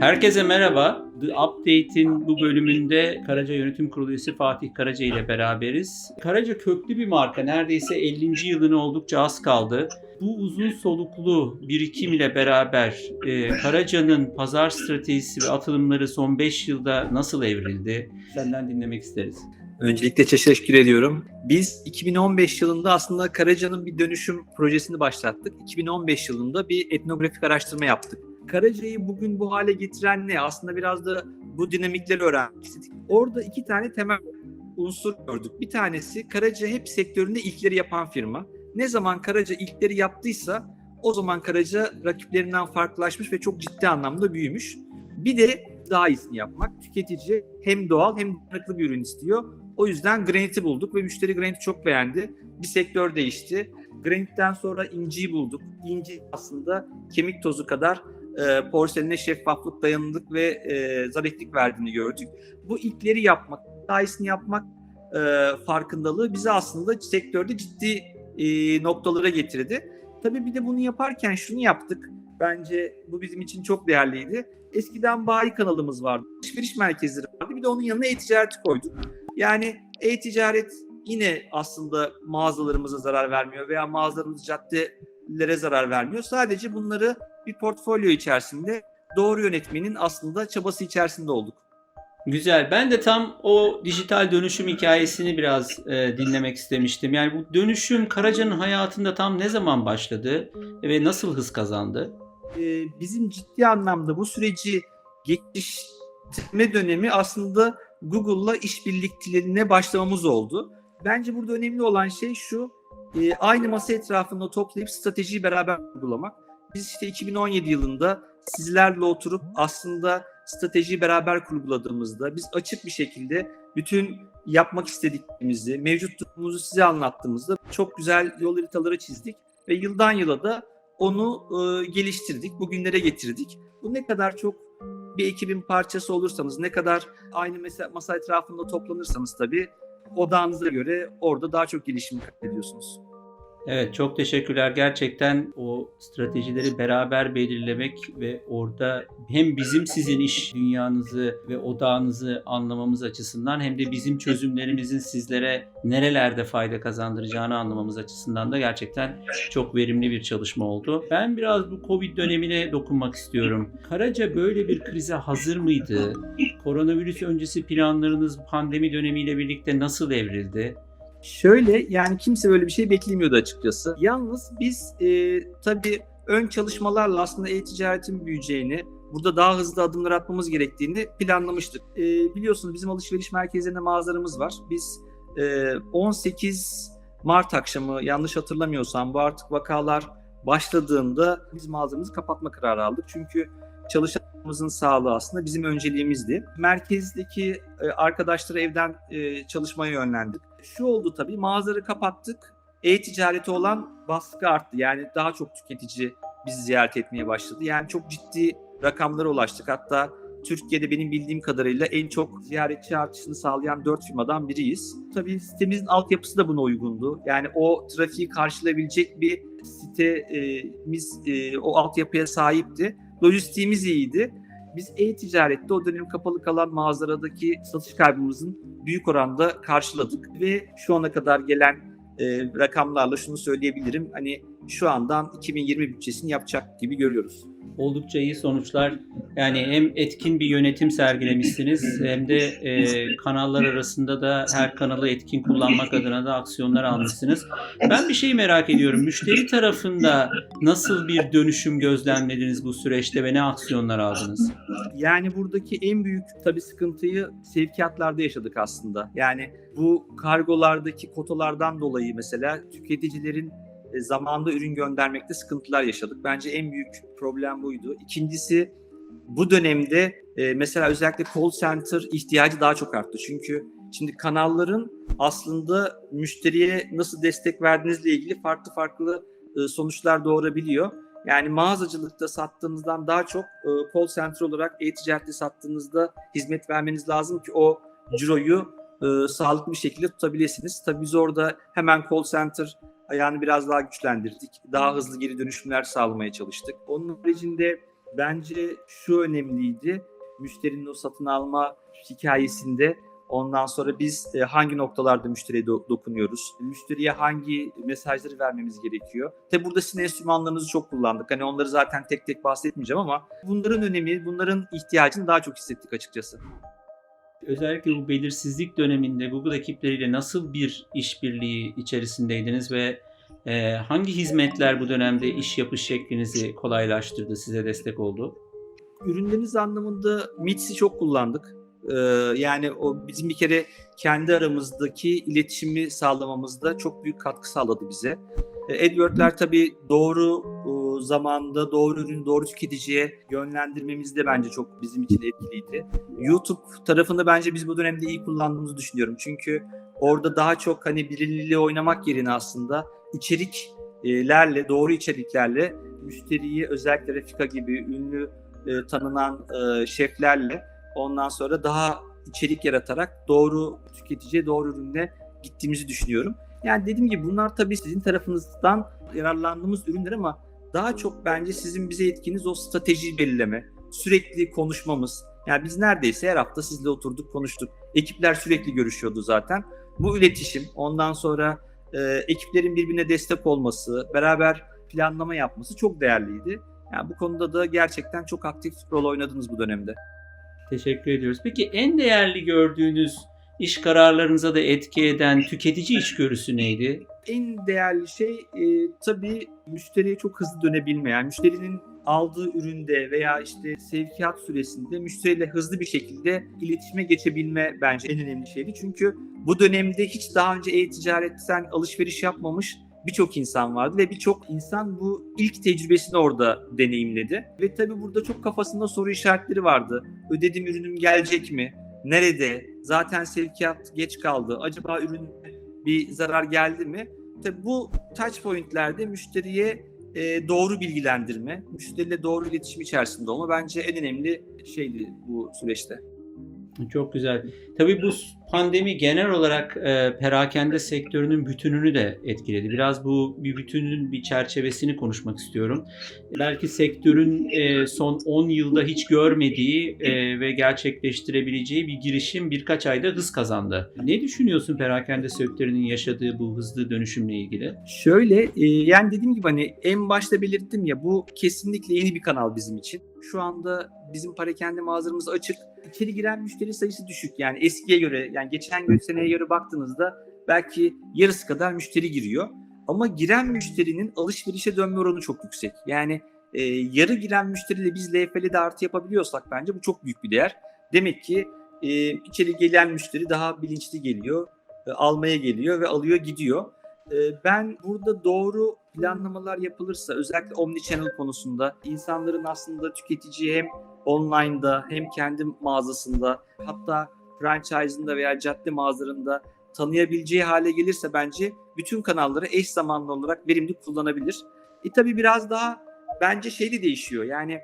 Herkese merhaba. The Update'in bu bölümünde Karaca Yönetim Kurulu üyesi Fatih Karaca ile beraberiz. Karaca köklü bir marka. Neredeyse 50. yılına oldukça az kaldı. Bu uzun soluklu birikim ile beraber e, Karaca'nın pazar stratejisi ve atılımları son 5 yılda nasıl evrildi? Senden dinlemek isteriz. Öncelikle teşekkür ediyorum. Biz 2015 yılında aslında Karaca'nın bir dönüşüm projesini başlattık. 2015 yılında bir etnografik araştırma yaptık. Karaca'yı bugün bu hale getiren ne? Aslında biraz da bu dinamikleri öğrenmek istedik. Orada iki tane temel unsur gördük. Bir tanesi Karaca hep sektöründe ilkleri yapan firma. Ne zaman Karaca ilkleri yaptıysa o zaman Karaca rakiplerinden farklılaşmış ve çok ciddi anlamda büyümüş. Bir de daha iyisini yapmak. Tüketici hem doğal hem dayanıklı bir ürün istiyor. O yüzden Granite'i bulduk ve müşteri Granite'i çok beğendi. Bir sektör değişti. Granite'den sonra inciyi bulduk. İnci aslında kemik tozu kadar e, porseline şeffaflık, dayanıklılık ve e, zariflik verdiğini gördük. Bu ilkleri yapmak, daha yapmak e, farkındalığı bizi aslında sektörde ciddi e, noktalara getirdi. Tabii bir de bunu yaparken şunu yaptık. Bence bu bizim için çok değerliydi. Eskiden bayi kanalımız vardı. Alışveriş merkezleri vardı. Bir de onun yanına e-ticareti koyduk. Yani e-ticaret yine aslında mağazalarımıza zarar vermiyor veya mağazalarımız caddelere zarar vermiyor. Sadece bunları bir portfolyo içerisinde doğru yönetmenin aslında çabası içerisinde olduk. Güzel. Ben de tam o dijital dönüşüm hikayesini biraz e, dinlemek istemiştim. Yani bu dönüşüm Karaca'nın hayatında tam ne zaman başladı ve nasıl hız kazandı? Ee, bizim ciddi anlamda bu süreci geçiştirme dönemi aslında Google'la işbirliklerine başlamamız oldu. Bence burada önemli olan şey şu, e, aynı masa etrafında toplayıp stratejiyi beraber uygulamak. Biz işte 2017 yılında sizlerle oturup aslında stratejiyi beraber kurguladığımızda biz açık bir şekilde bütün yapmak istediklerimizi, mevcut durumumuzu size anlattığımızda çok güzel yol haritaları çizdik ve yıldan yıla da onu e, geliştirdik, bugünlere getirdik. Bu ne kadar çok bir ekibin parçası olursanız, ne kadar aynı masa, masa etrafında toplanırsanız tabii odağınıza göre orada daha çok gelişim kaydediyorsunuz. Evet çok teşekkürler. Gerçekten o stratejileri beraber belirlemek ve orada hem bizim sizin iş dünyanızı ve odağınızı anlamamız açısından hem de bizim çözümlerimizin sizlere nerelerde fayda kazandıracağını anlamamız açısından da gerçekten çok verimli bir çalışma oldu. Ben biraz bu Covid dönemine dokunmak istiyorum. Karaca böyle bir krize hazır mıydı? Koronavirüs öncesi planlarınız pandemi dönemiyle birlikte nasıl evrildi? Şöyle yani kimse böyle bir şey beklemiyordu açıkçası. Yalnız biz e, tabii ön çalışmalarla aslında e-ticaretin büyüyeceğini, burada daha hızlı adımlar atmamız gerektiğini planlamıştık. E, biliyorsunuz bizim alışveriş merkezlerinde mağazalarımız var. Biz e, 18 Mart akşamı yanlış hatırlamıyorsam bu artık vakalar başladığında biz mağazamızı kapatma kararı aldık. Çünkü çalışanımızın sağlığı aslında bizim önceliğimizdi. Merkezdeki e, arkadaşları evden e, çalışmaya yönlendik. Şu oldu tabii mağazaları kapattık. E-ticareti olan baskı arttı. Yani daha çok tüketici bizi ziyaret etmeye başladı. Yani çok ciddi rakamlara ulaştık. Hatta Türkiye'de benim bildiğim kadarıyla en çok ziyaretçi artışını sağlayan 4 firmadan biriyiz. Tabii sitemizin altyapısı da buna uygundu. Yani o trafiği karşılayabilecek bir sitemiz e, o altyapıya sahipti. Lojistiğimiz iyiydi. Biz e-ticarette o dönem kapalı kalan mağazalardaki satış kaybımızın büyük oranda karşıladık ve şu ana kadar gelen e, rakamlarla şunu söyleyebilirim. Hani şu andan 2020 bütçesini yapacak gibi görüyoruz. Oldukça iyi sonuçlar. Yani hem etkin bir yönetim sergilemişsiniz hem de e, kanallar arasında da her kanalı etkin kullanmak adına da aksiyonlar almışsınız. Ben bir şey merak ediyorum. Müşteri tarafında nasıl bir dönüşüm gözlemlediniz bu süreçte ve ne aksiyonlar aldınız? Yani buradaki en büyük tabii sıkıntıyı sevkiyatlarda yaşadık aslında. Yani bu kargolardaki kotalardan dolayı mesela tüketicilerin e, zamanında ürün göndermekte sıkıntılar yaşadık. Bence en büyük problem buydu. İkincisi bu dönemde e, mesela özellikle call center ihtiyacı daha çok arttı. Çünkü şimdi kanalların aslında müşteriye nasıl destek verdiğinizle ilgili farklı farklı e, sonuçlar doğurabiliyor. Yani mağazacılıkta sattığınızdan daha çok call center olarak e-ticarette sattığınızda hizmet vermeniz lazım ki o ciroyu e, sağlıklı bir şekilde tutabilirsiniz. Tabii biz orada hemen call center ayağını biraz daha güçlendirdik. Daha hızlı geri dönüşümler sağlamaya çalıştık. Onun haricinde bence şu önemliydi. Müşterinin o satın alma hikayesinde ondan sonra biz e, hangi noktalarda müşteriye do- dokunuyoruz? Müşteriye hangi mesajları vermemiz gerekiyor? Tabi burada sizin enstrümanlarınızı çok kullandık. Hani onları zaten tek tek bahsetmeyeceğim ama bunların önemi, bunların ihtiyacını daha çok hissettik açıkçası. Özellikle bu belirsizlik döneminde Google ekipleriyle nasıl bir işbirliği içerisindeydiniz ve e, hangi hizmetler bu dönemde iş yapış şeklinizi kolaylaştırdı, size destek oldu? ürünleriniz anlamında Mits'i çok kullandık. Ee, yani o bizim bir kere kendi aramızdaki iletişimi sağlamamızda çok büyük katkı sağladı bize. Ee, AdWord'ler tabii doğru e, zamanda doğru ürünü doğru tüketiciye yönlendirmemizde bence çok bizim için etkiliydi. YouTube tarafını bence biz bu dönemde iyi kullandığımızı düşünüyorum. Çünkü orada daha çok hani bilinirliği oynamak yerine aslında içeriklerle, doğru içeriklerle müşteriyi özellikle Refika gibi ünlü e, tanınan e, şeflerle ondan sonra daha içerik yaratarak doğru tüketiciye doğru ürünle gittiğimizi düşünüyorum. Yani dediğim gibi bunlar tabii sizin tarafınızdan yararlandığımız ürünler ama daha çok bence sizin bize etkiniz o stratejiyi belirleme, sürekli konuşmamız. Yani biz neredeyse her hafta sizle oturduk konuştuk. Ekipler sürekli görüşüyordu zaten. Bu iletişim, ondan sonra e, ekiplerin birbirine destek olması, beraber planlama yapması çok değerliydi. Yani bu konuda da gerçekten çok aktif rol oynadınız bu dönemde. Teşekkür ediyoruz. Peki en değerli gördüğünüz iş kararlarınıza da etki eden tüketici içgörüsü neydi? En değerli şey e, tabii müşteriye çok hızlı dönebilme. Yani müşterinin aldığı üründe veya işte sevkiyat süresinde müşteriyle hızlı bir şekilde iletişime geçebilme bence en önemli şeydi. Çünkü bu dönemde hiç daha önce e-ticaretten alışveriş yapmamış birçok insan vardı ve birçok insan bu ilk tecrübesini orada deneyimledi. Ve tabii burada çok kafasında soru işaretleri vardı. Ödedim ürünüm gelecek mi? Nerede? Zaten sevkiyat geç kaldı. Acaba ürün bir zarar geldi mi? Tabii bu touch pointlerde müşteriye e, doğru bilgilendirme, müşteriyle doğru iletişim içerisinde olma bence en önemli şeydi bu süreçte. Çok güzel. Tabii bu pandemi genel olarak e, perakende sektörünün bütününü de etkiledi. Biraz bu bir bütünün bir çerçevesini konuşmak istiyorum. Belki sektörün e, son 10 yılda hiç görmediği e, ve gerçekleştirebileceği bir girişim birkaç ayda hız kazandı. Ne düşünüyorsun perakende sektörünün yaşadığı bu hızlı dönüşümle ilgili? Şöyle e, yani dediğim gibi hani en başta belirttim ya bu kesinlikle yeni bir kanal bizim için. Şu anda bizim parakende mağazamız açık. İçeri giren müşteri sayısı düşük. Yani eskiye göre yani geçen gün seneye göre baktığınızda belki yarısı kadar müşteri giriyor. Ama giren müşterinin alışverişe dönme oranı çok yüksek. Yani e, yarı giren müşteriyle biz LFL'de artı yapabiliyorsak bence bu çok büyük bir değer. Demek ki e, içeri gelen müşteri daha bilinçli geliyor, e, almaya geliyor ve alıyor gidiyor. E, ben burada doğru planlamalar yapılırsa özellikle omnichannel konusunda insanların aslında tüketiciyi hem online'da hem kendi mağazasında hatta franchise'ında veya cadde mağazalarında tanıyabileceği hale gelirse bence bütün kanalları eş zamanlı olarak verimli kullanabilir. E tabi biraz daha bence şey de değişiyor. Yani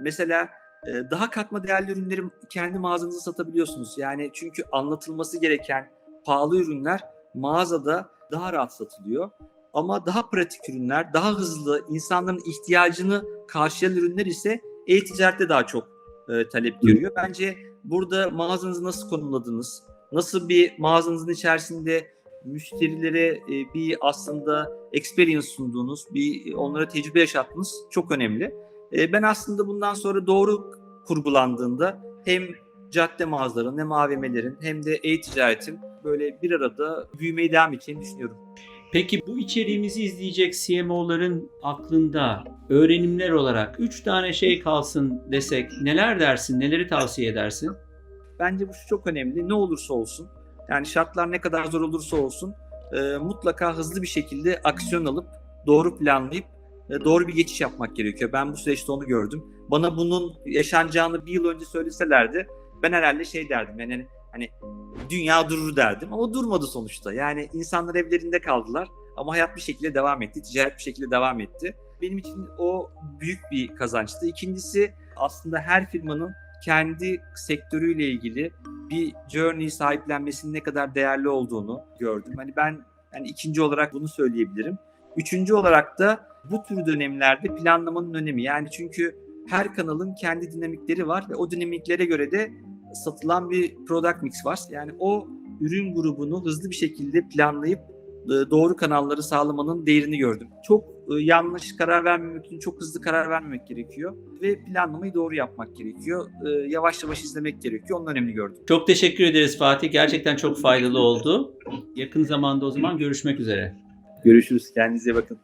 mesela e, daha katma değerli ürünleri kendi mağazanızda satabiliyorsunuz. Yani çünkü anlatılması gereken pahalı ürünler mağazada daha rahat satılıyor. Ama daha pratik ürünler, daha hızlı, insanların ihtiyacını karşılayan ürünler ise e-ticarette daha çok e, talep görüyor. Bence burada mağazanızı nasıl konumladınız? Nasıl bir mağazanızın içerisinde müşterilere e, bir aslında experience sunduğunuz, bir onlara tecrübe yaşattınız çok önemli. E, ben aslında bundan sonra doğru kurgulandığında hem cadde mağazaların hem AVM'lerin hem de e-ticaretin böyle bir arada büyümeye devam edeceğini düşünüyorum. Peki bu içeriğimizi izleyecek CMO'ların aklında öğrenimler olarak 3 tane şey kalsın desek neler dersin, neleri tavsiye edersin? Bence bu çok önemli. Ne olursa olsun, yani şartlar ne kadar zor olursa olsun e, mutlaka hızlı bir şekilde aksiyon alıp doğru planlayıp e, doğru bir geçiş yapmak gerekiyor. Ben bu süreçte onu gördüm. Bana bunun yaşanacağını bir yıl önce söyleselerdi ben herhalde şey derdim yani hani dünya durur derdim ama durmadı sonuçta. Yani insanlar evlerinde kaldılar ama hayat bir şekilde devam etti, ticaret bir şekilde devam etti. Benim için o büyük bir kazançtı. İkincisi aslında her firmanın kendi sektörüyle ilgili bir journey sahiplenmesinin ne kadar değerli olduğunu gördüm. Hani ben yani ikinci olarak bunu söyleyebilirim. Üçüncü olarak da bu tür dönemlerde planlamanın önemi. Yani çünkü her kanalın kendi dinamikleri var ve o dinamiklere göre de satılan bir product mix var. Yani o ürün grubunu hızlı bir şekilde planlayıp e, doğru kanalları sağlamanın değerini gördüm. Çok e, yanlış karar vermemek için çok hızlı karar vermemek gerekiyor ve planlamayı doğru yapmak gerekiyor. E, Yavaş yavaş izlemek gerekiyor. Onun önemini gördüm. Çok teşekkür ederiz Fatih. Gerçekten çok faydalı oldu. Yakın zamanda o zaman görüşmek üzere. Görüşürüz. Kendinize bakın.